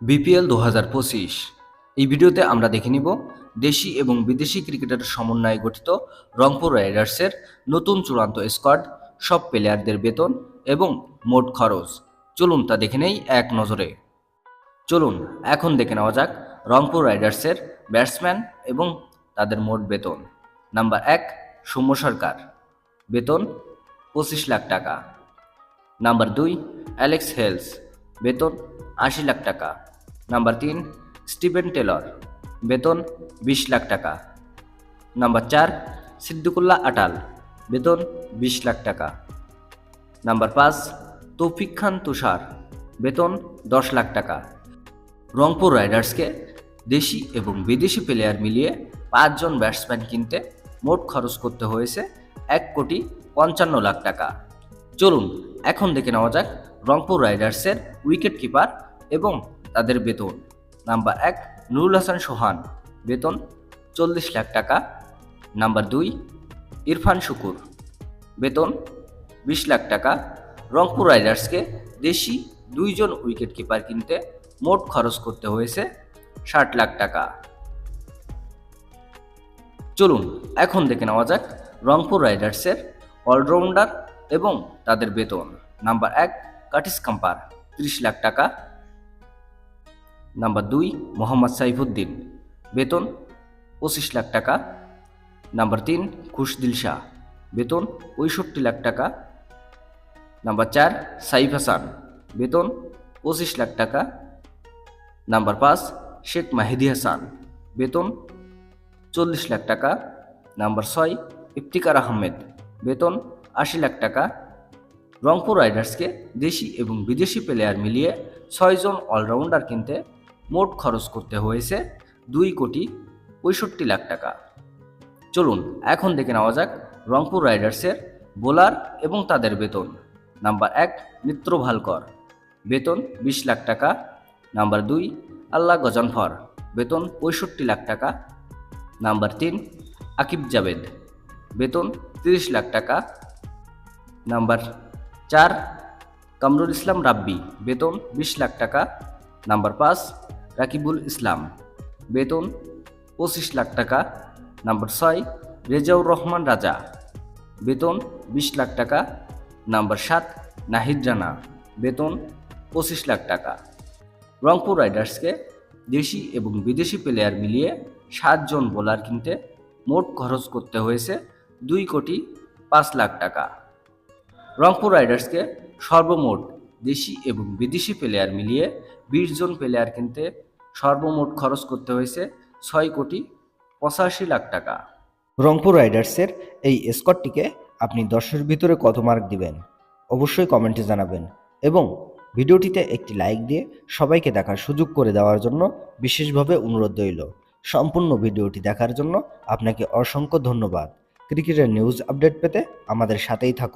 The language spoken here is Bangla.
বিপিএল দু হাজার পঁচিশ। এই ভিডিওতে আমরা দেখে নিব দেশি এবং বিদেশি ক্রিকেটের সমন্বয়ে গঠিত রংপুর রাইডার্সের নতুন চূড়ান্ত স্কোয়াড সব প্লেয়ারদের বেতন এবং মোট খরচ। চলুন তা দেখে নেই এক নজরে। চলুন, এখন দেখে নেওয়া যাক রংপুর রাইডার্সের ব্যাটসম্যান এবং তাদের মোট বেতন। নাম্বার এক, সৌম্য সরকার। বেতন পঁচিশ লাখ টাকা। নাম্বার দুই, অ্যালেক্স হেলস। বেতন আশি লাখ টাকা। নাম্বার তিন, স্টিভেন টেলর, বেতন বিশ লাখ টাকা। নাম্বার চার, সিদ্দিকুল্লাহ আটাল, বেতন বিশ লাখ টাকা। নাম্বার পাঁচ, তৌফিক খান তুষার, বেতন দশ লাখ টাকা। রংপুর রাইডার্সকে দেশি এবং বিদেশি প্লেয়ার মিলিয়ে পাঁচজন ব্যাটসম্যান কিনতে মোট খরচ করতে হয়েছে এক কোটি পঞ্চান্ন লাখ টাকা। চলুন, এখন দেখে নেওয়া যাক রংপুর রাইডার্সের উইকেট কিপার এবং তাদের বেতন। নাম্বার এক, নুরুল হাসান সোহান। বেতন চল্লিশ লাখ টাকা। নাম্বার দুই, ইরফান শুকুর। বেতন বিশ লাখ টাকা। রংপুর রাইডার্সকে দেশি দুইজন উইকেট কিপার কিনতে মোট খরচ করতে হয়েছে ষাট লাখ টাকা। চলুন, এখন দেখে নেওয়া যাক রংপুর রাইডার্সের অলরাউন্ডার এবং তাদের বেতন। নাম্বার এক, কাটিস কাম্পার, ত্রিশ লাখ টাকা। নাম্বার দুই, মোহাম্মদ সাইফুদ্দিন, বেতন পঁচিশ লাখ টাকা। নাম্বার তিন, খুশদিল শাহ, বেতন পঁয়ষট্টি লাখ টাকা। নাম্বার চার, সাইফ হাসান, বেতন পঁচিশ লাখ টাকা। নাম্বার পাঁচ, শেখ মাহিদি হাসান, বেতন চল্লিশ লাখ টাকা। নাম্বার ছয়, ইফতিকার আহমেদ, বেতন আশি লাখ টাকা রংপুর রাইডার্সকে দেশি এবং বিদেশি প্লেয়ার মিলিয়ে ছয়জন অলরাউন্ডার কিনতে মোট খরচ করতে হয়েছে দুই কোটি পঁয়ষট্টি লাখ টাকা। চলুন, এখন দেখে নেওয়া যাক রংপুর রাইডার্সের বোলার এবং তাদের বেতন। নাম্বার এক, মিত্র ভালকর। বেতন বিশ লাখ টাকা। নাম্বার দুই, আল্লাহ গজনফর। বেতন পঁয়ষট্টি লাখ টাকা। নাম্বার তিন, আকিব জাবেদ বেতন তিরিশ লাখ টাকা। নাম্বার চার, কামরুল ইসলাম রাব্বি, বেতন বিশ লাখ টাকা। নাম্বার পাঁচ, রাকিবুল ইসলাম, বেতন পঁচিশ লাখ টাকা। নাম্বার ছয়, রেজাউর রহমান রাজা, বেতন বিশ লাখ টাকা। নাম্বার সাত, নাহিদ রানা, বেতন পঁচিশ লাখ টাকা। রংপুর রাইডার্সকে দেশি এবং বিদেশি প্লেয়ার মিলিয়ে সাতজন বোলার কিনতে মোট খরচ করতে হয়েছে দুই কোটি পাঁচ লাখ টাকা। রংপুর রাইডার্সকে সর্বমোট দেশি এবং বিদেশি প্লেয়ার মিলিয়ে বিশ জন প্লেয়ার কিনতে সর্বমোট খরচ করতে হয়েছে ছয় কোটি পঁচাশি লাখ টাকা। রংপুর রাইডার্সের এই স্কটটিকে আপনি দশের ভিতরে কত মার্ক দিবেন? অবশ্যই কমেন্টে জানাবেন এবং ভিডিওটিতে একটি লাইক দিয়ে সবাইকে দেখার সুযোগ করে দেওয়ার জন্য বিশেষভাবে অনুরোধ রইল। সম্পূর্ণ ভিডিওটি দেখার জন্য আপনাকে অসংখ্য ধন্যবাদ। ক্রিকেটের নিউজ আপডেট পেতে আমাদের সাথেই থাকুন।